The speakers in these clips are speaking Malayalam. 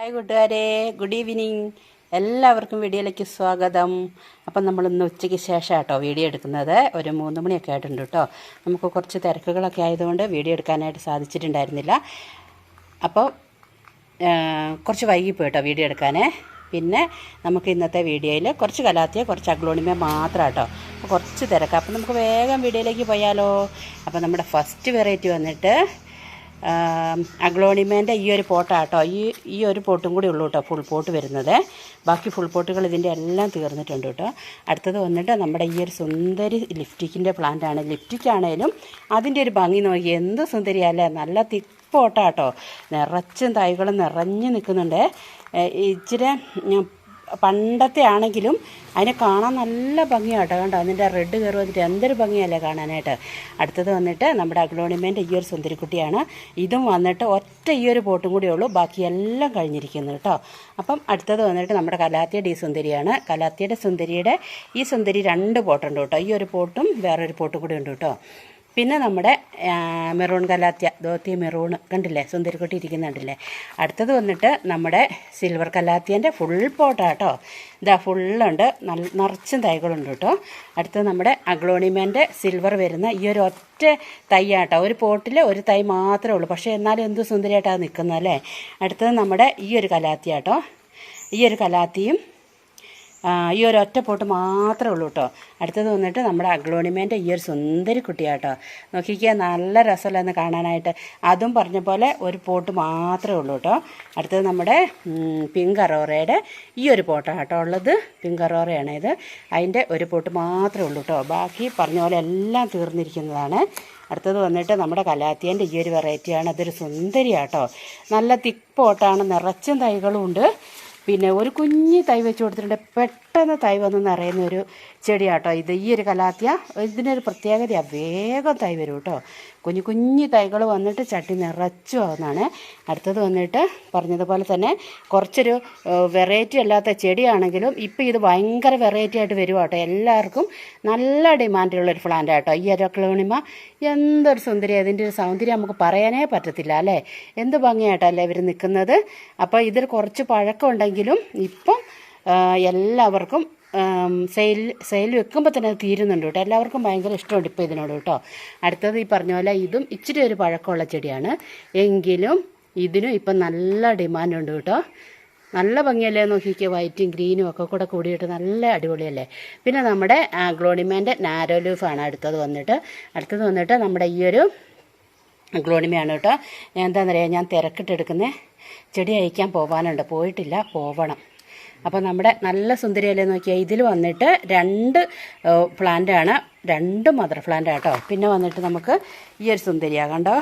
ഹായ് കൂട്ടുകാരെ ഗുഡ് ഈവനിങ്. എല്ലാവർക്കും വീഡിയോയിലേക്ക് സ്വാഗതം. അപ്പം നമ്മൾ ഇന്ന് ഉച്ചയ്ക്ക് ശേഷം കേട്ടോ വീഡിയോ എടുക്കുന്നത്. ഒരു മൂന്ന് മണിയൊക്കെ ആയിട്ടുണ്ട് കേട്ടോ. നമുക്ക് കുറച്ച് തിരക്കുകളൊക്കെ ആയതുകൊണ്ട് വീഡിയോ എടുക്കാനായിട്ട് സാധിച്ചിട്ടുണ്ടായിരുന്നില്ല. അപ്പോൾ കുറച്ച് വൈകിപ്പോയി കേട്ടോ വീഡിയോ എടുക്കാനേ. പിന്നെ നമുക്ക് ഇന്നത്തെ വീഡിയോയിൽ കുറച്ച് കലാത്തിയ കുറച്ച് അഗ്ലോണിമ മാത്രം കേട്ടോ അപ്പോൾ കുറച്ച് തിരക്കാം. അപ്പം നമുക്ക് വേഗം വീഡിയോയിലേക്ക് പോയാലോ. അപ്പോൾ നമ്മുടെ ഫസ്റ്റ് വെറൈറ്റി വന്നിട്ട് അഗ്ലോണിമേന്റെ ഈ ഒരു പോട്ടാട്ടോ ഈ ഈ ഒരു പോട്ടും കൂടി ഉള്ളൂ കേട്ടോ ഫുൾ പോട്ട് വരുന്നത്. ബാക്കി ഫുൾ പോട്ടുകൾ ഇതിന്റെ എല്ലാം തീർന്നിട്ടുണ്ട് കേട്ടോ. അടുത്തത് വന്നിട്ട് നമ്മുടെ ഈ ഒരു സുന്ദരി ലിപ്റ്റിക്കിന്റെ പ്ലാന്റ് ആണ്. ലിപ്റ്റിക് ആണേലും അതിന്റെ ഒരു ഭംഗി നോക്കി എന്ത് സുന്ദരിയല്ലേ നല്ല തിപ്പോട്ടാട്ടോ നിറച്ചും തൈകളും നിറഞ്ഞു നിൽക്കുന്നുണ്ട്. ഇച്ചിരി പണ്ടത്തെ ആണെങ്കിലും അതിനെ കാണാൻ നല്ല ഭംഗിയാട്ടോ. കണ്ടോ? അതിന്റെ റെഡ് കയറി വന്നിട്ട് എന്തൊരു ഭംഗിയല്ലേ കാണാനായിട്ട്. അടുത്തത് വന്നിട്ട് നമ്മുടെ അഗ്ലോണിമേന്റെ ഈ ഒരു സുന്ദരിക്കുട്ടിയാണ്. ഇതും വന്നിട്ട് ഒറ്റ ഈ ഒരു പോട്ടും കൂടിയേ ഉള്ളൂ. ബാക്കി എല്ലാം കഴിഞ്ഞിരിക്കുന്നു കേട്ടോ. അപ്പം അടുത്തത് വന്നിട്ട് നമ്മുടെ കലാത്തിയുടെ ഈ സുന്ദരിയാണ്. കലാത്തിയുടെ സുന്ദരിയുടെ ഈ സുന്ദരി രണ്ട് പോട്ടുണ്ട് കേട്ടോ. ഈ ഒരു പോട്ടും വേറൊരു പോട്ടും കൂടി ഉണ്ട് കേട്ടോ. പിന്നെ നമ്മുടെ മെറൂൺ കലാത്തിയ ധോത്തി മെറൂൺ കണ്ടില്ലേ? സുന്ദരിക്കുട്ടി ഇരിക്കുന്നുണ്ടല്ലേ അടുത്തത് വന്നിട്ട് നമ്മുടെ സിൽവർ കലാത്തിയന്റെ ഫുൾ പോട്ടാട്ടോ ഇതാ ഫുള്ളുണ്ട് നല്ല നിറച്ചും തൈകളുണ്ട് കേട്ടോ. അടുത്തത് നമ്മുടെ അഗ്ലോണിമേന്റെ സിൽവർ വരുന്ന ഈ ഒരു ഒറ്റ തൈയാട്ടോ ഒരു പോട്ടിൽ ഒരു തൈ മാത്രമേ ഉള്ളൂ. പക്ഷേ എന്നാലും എന്ത് സുന്ദരിയായിട്ടാണ് നിൽക്കുന്നത് അല്ലേ? അടുത്തത് നമ്മുടെ ഈ ഒരു കലാത്തിയാട്ടോ ഈ ഒരു കലാത്തിയും ഈ ഒരു ഒറ്റ പോട്ട് മാത്രമേ ഉള്ളൂ കേട്ടോ അടുത്തത് വന്നിട്ട് നമ്മുടെ അഗ്ലോണിമേന്റെ ഈ ഒരു സുന്ദരി കുട്ടിയാട്ടോ നോക്കിക്കുക നല്ല രസമല്ലെന്ന് കാണാനായിട്ട്. അതും പറഞ്ഞ പോലെ ഒരു പോട്ട് മാത്രമേ ഉള്ളൂ കേട്ടോ അടുത്തത് നമ്മുടെ പിങ്ക് അറോറയുടെ ഈ ഒരു പോട്ടാണ് കേട്ടോ ഉള്ളത്. പിങ്ക് അറോറയാണ് ഇത്. അതിന്റെ ഒരു പോട്ട് മാത്രമേ ഉള്ളൂ കേട്ടോ ബാക്കി പറഞ്ഞ പോലെ എല്ലാം തീർന്നിരിക്കുന്നതാണ്. അടുത്തത് വന്നിട്ട് നമ്മുടെ കലാത്തിയന്റെ ഈ ഒരു വെറൈറ്റിയാണ്. അതൊരു സുന്ദരിയാട്ടോ നല്ല തിക്ക് പോട്ടാണ്. നിറച്ചും തൈകളും ഉണ്ട് പിന്നെ ഒരു കുഞ്ഞ് തൈ വെച്ച് കൊടുത്തിട്ടുണ്ട്. തൈ വന്ന് നിറയുന്ന ഒരു ചെടിയാട്ടോ ഇത്. ഈ ഒരു കലാത്തിയ ഇതിനൊരു പ്രത്യേകതയാണ് വേഗം തൈ വരും കേട്ടോ കുഞ്ഞു കുഞ്ഞു തൈകൾ വന്നിട്ട് ചട്ടി നിറച്ചു ആവുന്നതാണ്. അടുത്തത് വന്നിട്ട് പറഞ്ഞതുപോലെ തന്നെ കുറച്ചൊരു വെറൈറ്റി അല്ലാത്ത ചെടിയാണെങ്കിലും ഇപ്പം ഇത് ഭയങ്കര വെറൈറ്റി ആയിട്ട് വരും കേട്ടോ എല്ലാവർക്കും നല്ല ഡിമാൻഡുള്ളൊരു പ്ലാന്റ് ആട്ടോ. ഈ അരക്ലോണിമ എന്തൊരു സുന്ദരി അതിന്റെ ഒരു സൗന്ദര്യം നമുക്ക് പറയാനേ പറ്റത്തില്ല അല്ലേ? എന്ത് ഭംഗിയായിട്ടല്ലേ ഇവർ നിൽക്കുന്നത്? അപ്പോൾ ഇതിൽ കുറച്ച് പഴക്കമുണ്ടെങ്കിലും ഇപ്പം എല്ലാവർക്കും സെയിൽ സെയിൽ വെക്കുമ്പോൾ തന്നെ തീരുന്നുണ്ട് കേട്ടോ. എല്ലാവർക്കും ഭയങ്കര ഇഷ്ടമുണ്ട് ഇപ്പോൾ ഇതിനോട് കേട്ടോ. അടുത്തത് ഈ പറഞ്ഞ പോലെ ഇതും ഇച്ചിരി ഒരു പഴക്കമുള്ള ചെടിയാണ്. എങ്കിലും ഇതിനും ഇപ്പം നല്ല ഡിമാൻഡുണ്ട് കേട്ടോ. നല്ല ഭംഗിയല്ലേ നോക്കിക്കുക വൈറ്റും ഗ്രീനും ഒക്കെ കൂടെ കൂടിയിട്ട് നല്ല അടിപൊളിയല്ലേ? പിന്നെ നമ്മുടെ ഗ്ലോണിമേന്റെ നാരോ ലൂഫാണ് അടുത്തത് വന്നിട്ട്. അടുത്തത് വന്നിട്ട് നമ്മുടെ ഈ ഒരു ഗ്ലോണിമയാണ് കേട്ടോ. എന്താണെന്നറിയാം ഞാൻ തിരക്കിട്ടെടുക്കുന്നത് ചെടി അയക്കാൻ പോകാനുണ്ട് പോയിട്ടില്ല. പോവണം. അപ്പോൾ നമ്മുടെ നല്ല സുന്ദരിയല്ലേ നോക്കിയാൽ ഇതിൽ വന്നിട്ട് രണ്ട് പ്ലാന്റാണ്. രണ്ട് മദർ പ്ലാന്റ് കേട്ടോ പിന്നെ വന്നിട്ട് നമുക്ക് ഈ ഒരു സുന്ദരിയാണ് കണ്ടോ?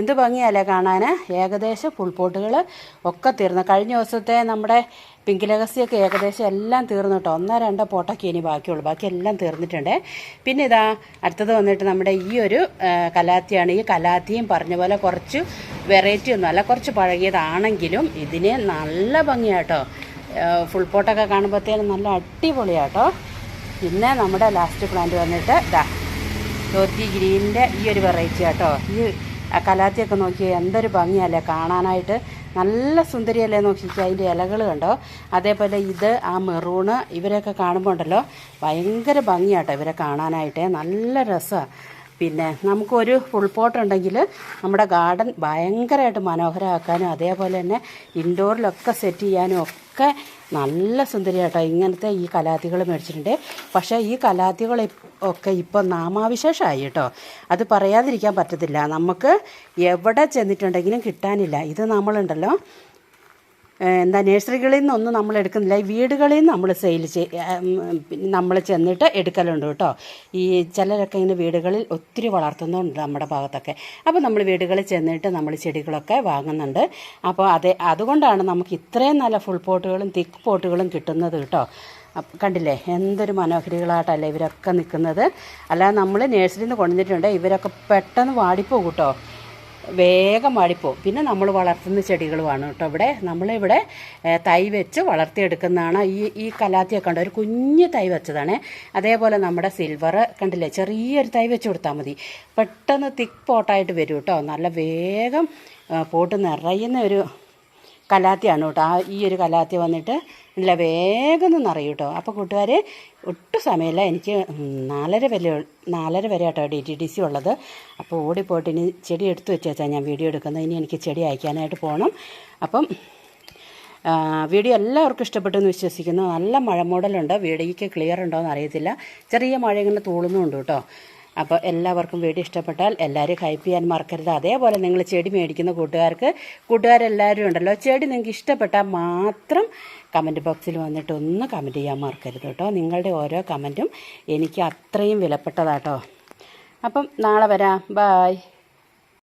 എന്ത് ഭംഗിയല്ലേ കാണാൻ ഏകദേശം പുൾപോട്ടുകൾ ഒക്കെ തീർന്നു. കഴിഞ്ഞ ദിവസത്തെ നമ്മുടെ പിങ്ക് ലഗസിയൊക്കെ ഏകദേശം എല്ലാം തീർന്നു കേട്ടോ. ഒന്നോ രണ്ടോ പോട്ടൊക്കെ ഇനി ബാക്കിയുള്ളൂ. ബാക്കി എല്ലാം തീർന്നിട്ടുണ്ട്. പിന്നെ ഇതാ അടുത്തത് വന്നിട്ട് നമ്മുടെ ഈ ഒരു കലാത്തിയാണ്. ഈ കലാത്തിയും പറഞ്ഞ പോലെ കുറച്ച് വെറൈറ്റി ഒന്നും അല്ല കുറച്ച് പഴകിയതാണെങ്കിലും ഇതിന് നല്ല ഭംഗിയാട്ടോ. ഫുൾ പോട്ടൊക്കെ കാണുമ്പോഴത്തേനും നല്ല അടിപൊളിയാട്ടോ. പിന്നെ നമ്മുടെ ലാസ്റ്റ് പ്ലാന്റ് വന്നിട്ട് ഇതാ ധോത്തി ഗ്രീനിന്റെ ഈ ഒരു വെറൈറ്റി ആട്ടോ. ഈ കലാത്തിയൊക്കെ നോക്കി എന്തൊരു ഭംഗിയല്ലേ കാണാനായിട്ട്. നല്ല സുന്ദരിയല്ലേ നോക്കിക്കുക അതിന്റെ ഇലകൾ കണ്ടോ? അതേപോലെ ഇത് ആ മെറൂണ് ഇവരെയൊക്കെ കാണുമ്പോൾ ഉണ്ടല്ലോ ഭയങ്കര ഭംഗിയാട്ടോ ഇവരെ കാണാനായിട്ട്. നല്ല രസമാണ് പിന്നെ നമുക്കൊരു ഫുൾ പോട്ട് ഉണ്ടെങ്കിൽ നമ്മുടെ ഗാർഡൻ ഭയങ്കരമായിട്ട് മനോഹരമാക്കാനും അതേപോലെ തന്നെ ഇൻഡോറിലൊക്കെ സെറ്റ് ചെയ്യാനും ഒക്കെ നല്ല സുന്ദരിയാട്ടോ ഇങ്ങനത്തെ ഈ കലാത്തികൾ മേടിച്ചിട്ടുണ്ട്. പക്ഷേ ഈ കലാത്തികൾ ഒക്കെ ഇപ്പം നാമാവിശേഷമായി കേട്ടോ. അത് പറയാതിരിക്കാൻ പറ്റത്തില്ല. നമുക്ക് എവിടെ ചെന്നിട്ടുണ്ടെങ്കിലും കിട്ടാനില്ല. ഇത് നമ്മളുണ്ടല്ലോ. എന്താ നേഴ്സറികളിൽ നിന്നൊന്നും നമ്മൾ എടുക്കുന്നില്ല. ഈ വീടുകളിൽ നിന്ന് നമ്മൾ സെയിൽ ചെയ് നമ്മൾ ചെന്നിട്ട് എടുക്കലുണ്ട് കേട്ടോ. ഈ ചിലരൊക്കെ ഇങ്ങനെ വീടുകളിൽ ഒത്തിരി വളർത്തുന്നുണ്ട് നമ്മുടെ ഭാഗത്തൊക്കെ. അപ്പോൾ നമ്മൾ വീടുകളിൽ ചെന്നിട്ട് നമ്മൾ ചെടികളൊക്കെ വാങ്ങുന്നുണ്ട്. അപ്പോൾ അതെ അതുകൊണ്ടാണ് നമുക്ക് ഇത്രയും നല്ല ഫുൾ പോട്ടുകളും തിക്ക് പോട്ടുകളും കിട്ടുന്നത് കേട്ടോ. കണ്ടില്ലേ? എന്തൊരു മനോഹരികളായിട്ടല്ലേ ഇവരൊക്കെ നിൽക്കുന്നത്. അല്ലാതെ നമ്മൾ നേഴ്സറിയിൽ നിന്ന് കൊണ്ടുവന്നിട്ടുണ്ട്. ഇവരൊക്കെ പെട്ടെന്ന് വാടിപ്പോകും കേട്ടോ. വേഗം വാടിപ്പോവും പിന്നെ നമ്മൾ വളർത്തുന്ന ചെടികളുമാണ് കേട്ടോ ഇവിടെ. നമ്മളിവിടെ തൈ വെച്ച് വളർത്തിയെടുക്കുന്നതാണ്. ഈ ഈ കലാത്തിയൊക്കെ ഉണ്ട് ഒരു കുഞ്ഞ് തൈ വെച്ചതാണ്. അതേപോലെ നമ്മുടെ സിൽവർ കണ്ടില്ലേ? ചെറിയൊരു തൈ വെച്ച് കൊടുത്താൽ മതി. പെട്ടെന്ന് തിക്ക് പോട്ടായിട്ട് വരും കേട്ടോ. നല്ല വേഗം പോട്ട് നിറയുന്ന ഒരു കലാത്തിയാണ് കേട്ടോ. ആ ഈ ഒരു കലാത്തി വന്നിട്ട് നല്ല വേഗം ഒന്ന് നിറയും കേട്ടോ. അപ്പോൾ കൂട്ടുകാരെ ഒട്ടും സമയമില്ല. എനിക്ക് നാലര വരെ നാലര വരെ കേട്ടോ ഡി ടി ഡി സി ഉള്ളത്. അപ്പോൾ ഓടിപ്പോയിട്ട് ഇനി ചെടി എടുത്തു വെച്ചാൽ ഞാൻ വീഡിയോ എടുക്കുന്നത്. ഇനി എനിക്ക് ചെടി അയക്കാനായിട്ട് പോകണം അപ്പം വീഡിയോ എല്ലാവർക്കും ഇഷ്ടപ്പെട്ടു എന്ന് വിശ്വസിക്കുന്നു. നല്ല മഴ മോഡലുണ്ട് വീഡിയോയ്ക്ക് ക്ലിയർ ഉണ്ടോ എന്ന് അറിയത്തില്ല. ചെറിയ മഴ ഇങ്ങനെ തൂളുന്നുണ്ട് കേട്ടോ. അപ്പോൾ എല്ലാവർക്കും വീഡിയോ ഇഷ്ടപ്പെട്ടാൽ എല്ലാവരും ഹൈപ്പ് ചെയ്യാൻ മറക്കരുത്. അതേപോലെ നിങ്ങൾ ചെടി മേടിക്കുന്ന കൂട്ടുകാർക്ക് കൂട്ടുകാരെല്ലാവരും ഉണ്ടല്ലോ ചെടി നിങ്ങൾക്ക് ഇഷ്ടപ്പെട്ടാൽ മാത്രം കമന്റ് ബോക്സിൽ വന്നിട്ട് ഒന്ന് കമന്റ് ചെയ്യാൻ മറക്കരുത് കേട്ടോ. നിങ്ങളുടെ ഓരോ കമന്റും എനിക്ക് അത്രയും വിലപ്പെട്ടതാട്ടോ. അപ്പം നാളെ വരാം. ബായ്